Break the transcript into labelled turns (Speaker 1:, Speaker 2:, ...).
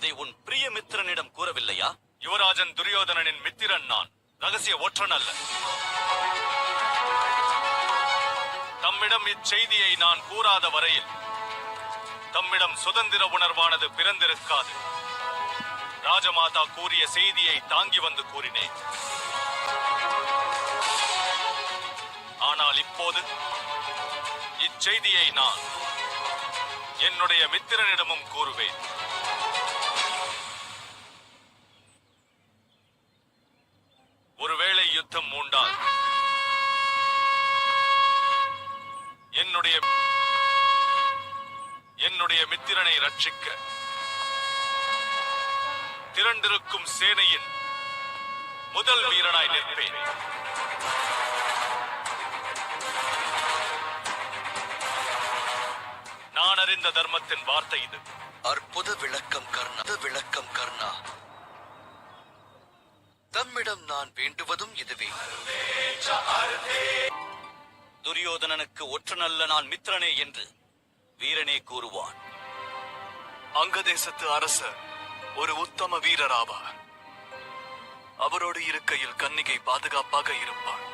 Speaker 1: இதை உன் பிரியமித்திரனிடம் கூறவில்லையா?
Speaker 2: யுவராஜன் துரியோதனனின் மித்திரன் நான். ரகசிய ஒற்றன் அல்ல. தம்மிடம் இச்செய்தியை நான் கூறாத வரையில் தம்மிடம் சுதந்திர உணர்வானது பிறந்திருக்காது. ராஜமாதா கூறிய செய்தியை தாங்கி வந்து கூறினேன். ஆனால் இப்போது இச்செய்தியை நான் என்னுடைய மித்திரனிடமும் கூறுவேன். யுத்தம் மூண்டால் என்னுடைய என்னுடைய மித்திரனை ரட்சிக்க. திரண்டிருக்கும் சேனையின் முதல் வீரனாய் நிற்பேன். நான் அறிந்த தர்மத்தின் வார்த்தை இது.
Speaker 3: அற்புத விளக்கு தம்மிடம் நான் வேண்டுவதும் இதுவே.
Speaker 1: துரியோதனனுக்கு ஒற்றனல்ல நான் மித்திரனே என்று வீரனே கூறுவான்.
Speaker 2: அங்கதேசத்து அரசர் ஒரு உத்தம வீரராவார். அவரோடு இருக்கையில் கன்னிகை பாதுகாப்பாக இருப்பாள்